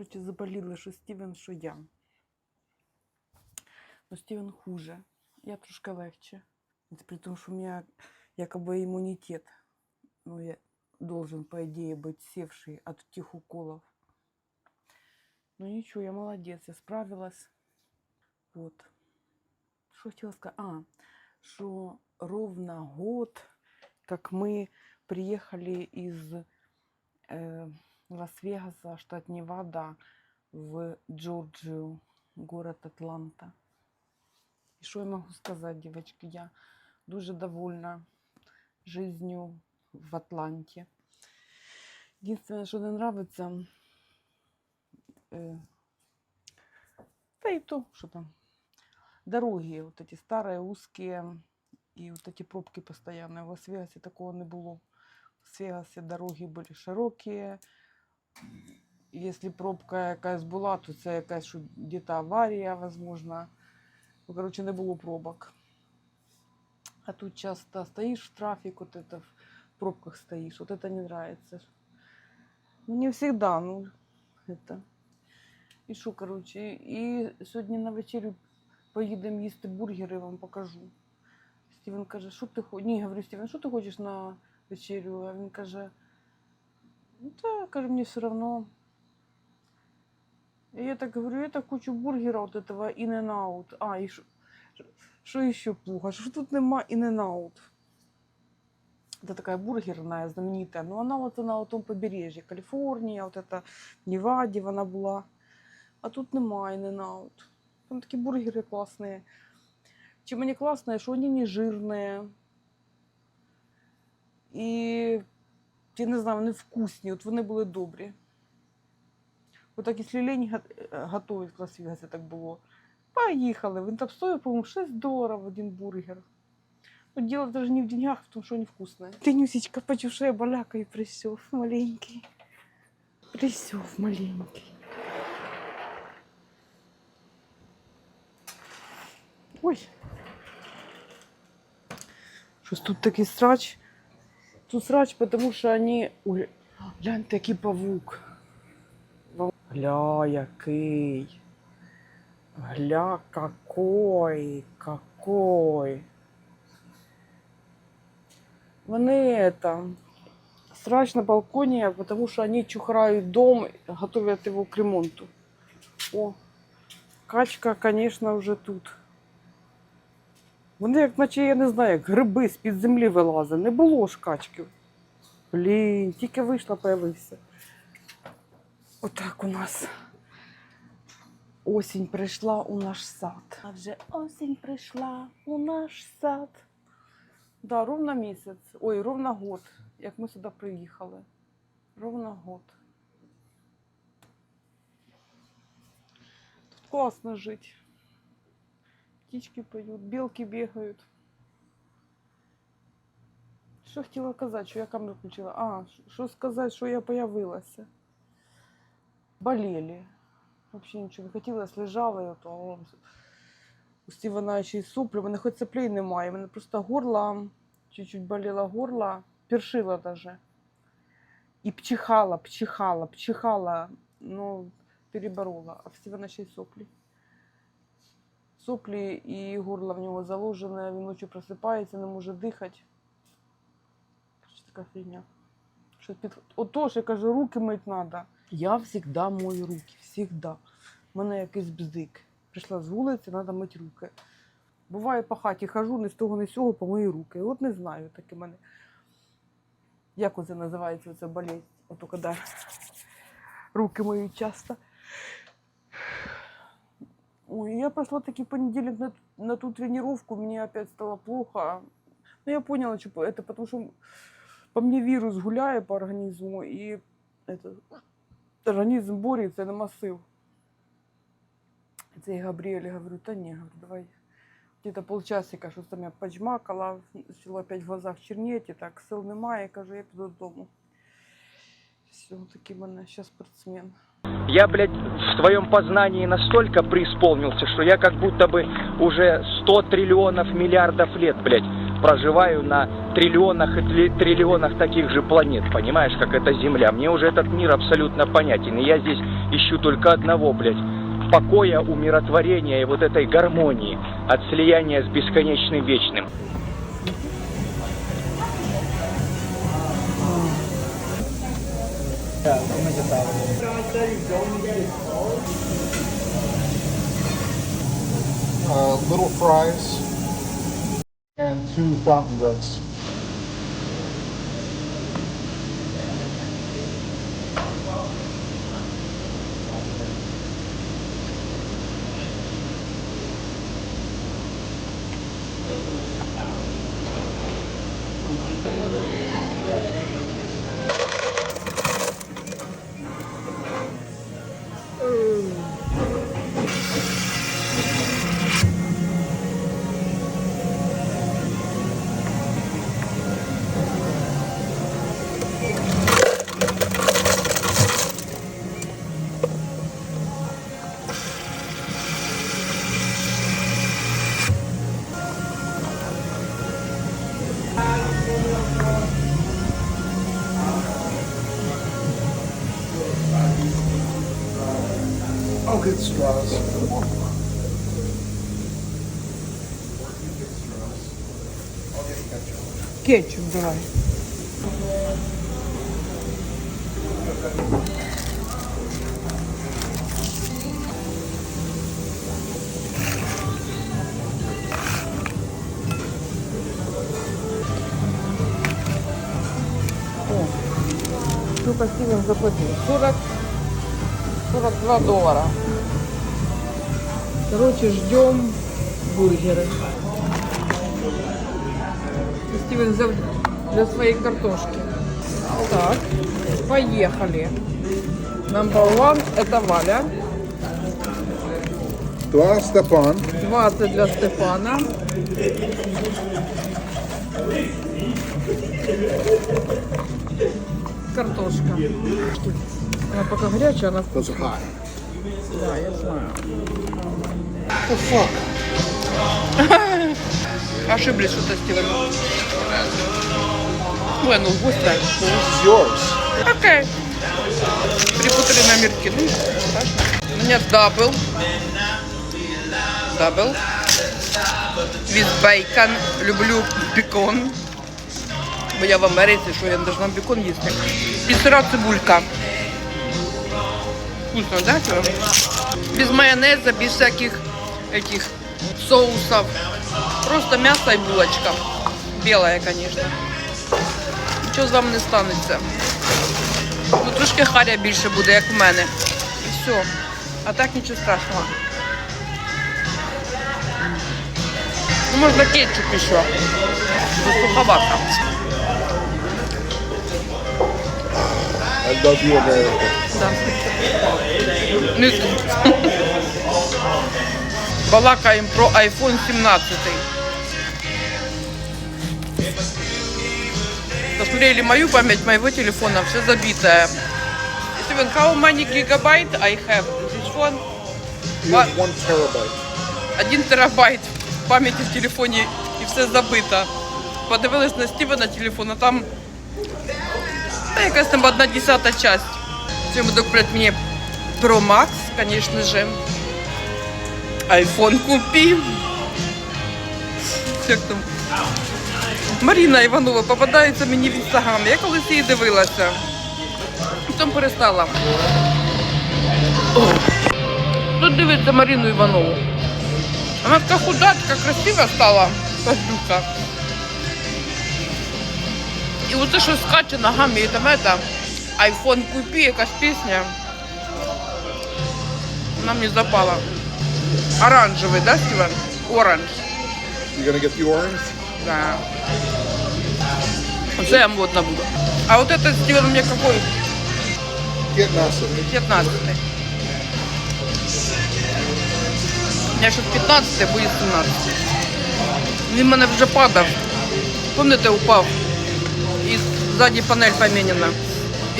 коротше, заболіли, що Стівен, що я. Ну, Стівен хуже. Я трошки легче. Это при том, что у меня якобы иммунитет. Ну, я должен, по идее, быть севший от этих уколов. Ну ничего, я молодец, я справилась. Вот. Что хотела сказать? А, что ровно год, как мы приехали из э, Лас-Вегаса, штат Невада, в Джорджию, город Атланта. И что я могу сказать, девочки? Я дуже довольна жизнью в Атланте. Единственное, что не нравится, э, да и то, что там, дороги вот эти старые, узкие, и вот эти пробки постоянные. В Лас-Вегасе такого не было. В Лас-Вегасе дороги были широкие. Если пробка якась була, то це якась що где-то аварія, возможно. Ну, короче, не було пробок. А тут часто стоишь в трафик, вот это в пробках стоишь. Вот это не нравится. Ну, не всегда, ну, это. І що, коротше, і сьогодні на вечерю поїдемо їсти бургери, вам покажу. Стівен каже, що ти хочеш? Ні, я говорю, Стівен, що ти хочеш на вечерю? А він каже, ну та, каже, мені все одно. І я так говорю, я так хочу бургера от этого In-N-Out. А, і що, що ще плохо? Що тут нема In-N-Out? Это такая бургерная знаменитая, но она вот на том побережье, Калифорния, вот это в Неваде она была. А тут нема In-N-Out. Там такі бургери класні. Чим они классные, что они не жирные. І я не знаю, вони вкусні, от вони були добрі. От так, якщо лень га- готовить в Лас-Вегасі, так було. Поїхали. Він там стоїв, по-моєму, 6 доларів один бургер. Ну, дело даже не в деньгах, а в том, что они вкусные. Тенюсечка, почуше баляка и присев маленький. Присев маленький. Ой. Щось тут такий срач. Тут срач, потому что они... Ой, глянь, такий павук. Гля, який. Гля, какой, какой. Вони это, срач на балконе, потому что они чухрают дом, готовят его к ремонту. О, качка, конечно, вже тут. Вони, як наче, я не знаю, як гриби з-під землі вилазили. Не було ж качки. Блін, тільки вийшла, появився. Отак у нас осінь прийшла у наш сад. А вже осінь прийшла у наш сад. Да, ровно місяць. Ой, ровно год, як ми сюди приїхали. Ровно год. Тут класно жити. Птички поють, білки бігають. Що хотіла казати, що я камеру включила? А, що сказати, що я появилася. Болели. Вообще нічого не хотілося, лежала, і от, о, у Стівена ще й суплі, у мене хоч соплей немає, у мене просто горло, чуть-чуть болело горло, першила даже. І пчихала, пчихала, пчихала, ну, переборола, а в Стівена ще й соплі. Соплі і горло в нього заложене, він ночі просипається, не може дихати. Що така фігня? Що під... Отож, я кажу, руки мить треба. Я завжди мою руки, завжди. У мене якийсь бздик. Прийшла з вулиці, треба мити руки. Буває по хаті хожу, не з того, не з цього помию руки. От не знаю таке мене. Як оце називається ця болезнь? Ото коли руки мої часто. Ой, я пошла таки понедельник на, на ту тренировку, мне опять стало плохо. Ну, я поняла, что это потому что по мне вирус гуляет по организму, и это, организм борется, нема сил. Це я Габріелі говорю, та ні, говорю, давай. Где-то полчасика, що там я поджмакала, почало опять в глазах чернети, так сил немає, кажу, я піду додому. Все, такий в мене зараз спортсмен. Я, блядь, в твоем познании настолько преисполнился, что я как будто бы уже 100 триллионов миллиардов лет, блядь, проживаю на триллионах и тли- триллионах таких же планет, понимаешь, как эта Земля. Мне уже этот мир абсолютно понятен. И я здесь ищу только одного, блядь, покоя, умиротворения и вот этой гармонии от слияния с бесконечным вечным. Yeah, I'll make a salad. John said he's going to get his Uh, little fries and two fountain drinks. Straws. Кетчуп давай. О, сколько Стивен заплатил? 40, 42 доллара. Короче, ждем бургеры. Стивен для своей картошки. Так, поехали. Number one это Валя. Два Степан. 20 для Стефана. Картошка. Она пока горячая, она hot. Да, я знаю The fuck? Ошиблись что-то, Стивен. Ой, ну быстро. This is yours. Окей. Перепутали номерки. Ну, ничего страшного. У меня дабл. Дабл. With bacon. Люблю бекон. Бо я в Америці, що я не должна бекон їсти. І сира цибулька. Вкусно, да, Кира? Без майонеза, без всяких этих соусов. Просто мясо і булочка. Белая, конечно. Нічого з вами не станеться. Ну, трошки харя більше буде, як у мене. І все. А так нічого страшного. Ну, можна кетчуп ще. Бо суховато. I love you, America. Да. Ну, Балакаємо про iPhone 17. Посмотрели мою память моего телефона, все забитое. Steven, how many gigabyte I have this phone? You have one terabyte. Один терабайт пам'яті в телефоні і все забито. Подивилась на Стівена телефон, а там та якась там одна десята часть. Цьому куплять мені Pro Max, звісно же. Айфон купи. Як там? Маріна Іванова попадається мені в інстаграм. Я колись її дивилася. Потім перестала. Тут дивиться Маріну Іванову. Она такая худая, такая красивая стала, Катюка. І оце, що скаче ногами, і там это, айфон купи, якась пісня. Вона мені запала. Оранжевий, да, Стівен? Оранж. You gonna get the orange? Да. Оце я модна буду. А вот этот Стівен у меня какой? Get nothing. 15 У мене ще 15 буде 17 Він в мене вже падав. Пам'ятаєте, упав. І ззаді панель помінена.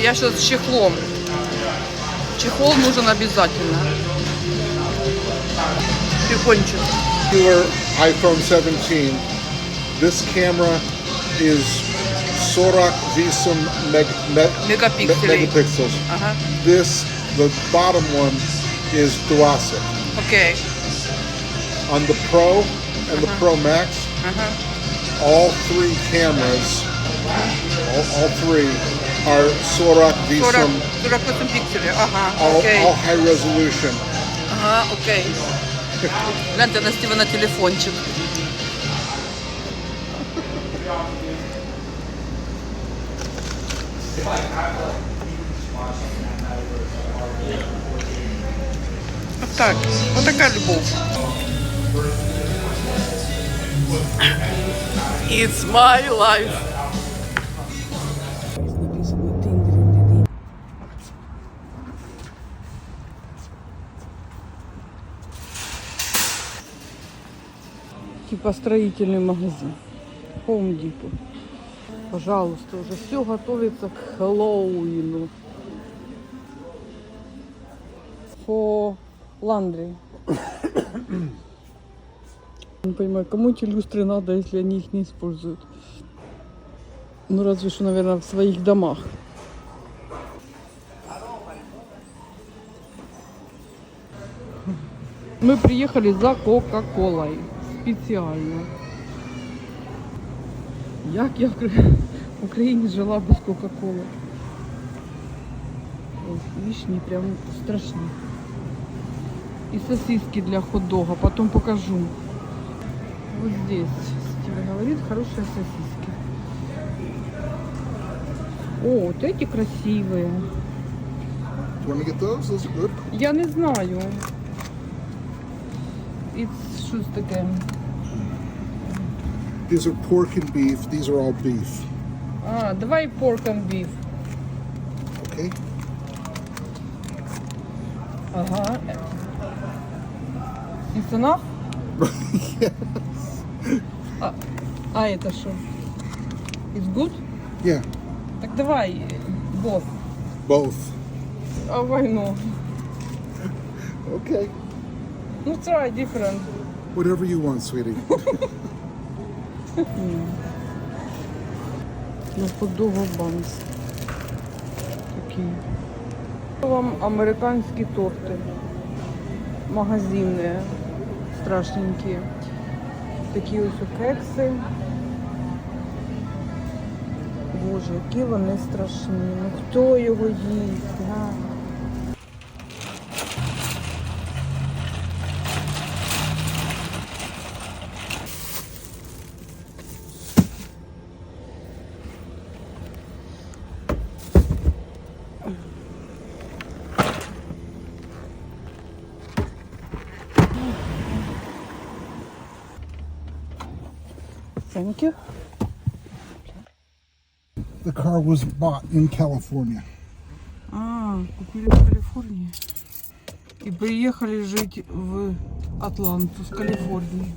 Я зараз з чехлом. Чехол нужен обязательно. కొంచెం your iPhone 17, this camera is Sorok Visum meg, me, megapixel. me- megapixels. Uh-huh. This, the bottom one, is Duasic. Okay. On the Pro and the Pro Max, uh-huh. all three cameras, all, all three, are Sorak Visum, Uh-huh. all, Okay. all high resolution. Uh-huh. Okay. Гляньте на Стівена телефончик. Так, отака любов. It's my life. Типа строительный магазин. Home Depot. Пожалуйста, уже все готовится к Хэллоуину. For laundry. Не понимаю, кому эти люстры надо, если они их не используют? Ну, разве что, наверное, в своих домах. Мы приехали за Кока-Колой Специально. Як я в Кра- в Україні жила без Кока-Коли? Ось, вишні прям страшні. И сосиски для хот-дога. Потом покажу. Вот здесь. Стива говорит, хорошие сосиски. О, вот эти красивые. Do you want to get those? Those are good. Я не знаю. It's щось таке. These are pork and beef. These are all beef. А, давай pork and beef. Okay. Ага. It's enough? А, а это что? It's good? Yeah, Так давай, both. both. А why no? Okay. Ну, try different. Whatever you want, sweetie. На хот-дога банс. Такі. Вам американські торти. Магазинні. Страшненькі. Такі ось кекси. Боже, які вони страшні. Ну хто його їсть? Thank you. The car was bought in California. А, купили в Калифорнии. И приехали жить в Атланту с Калифорнии.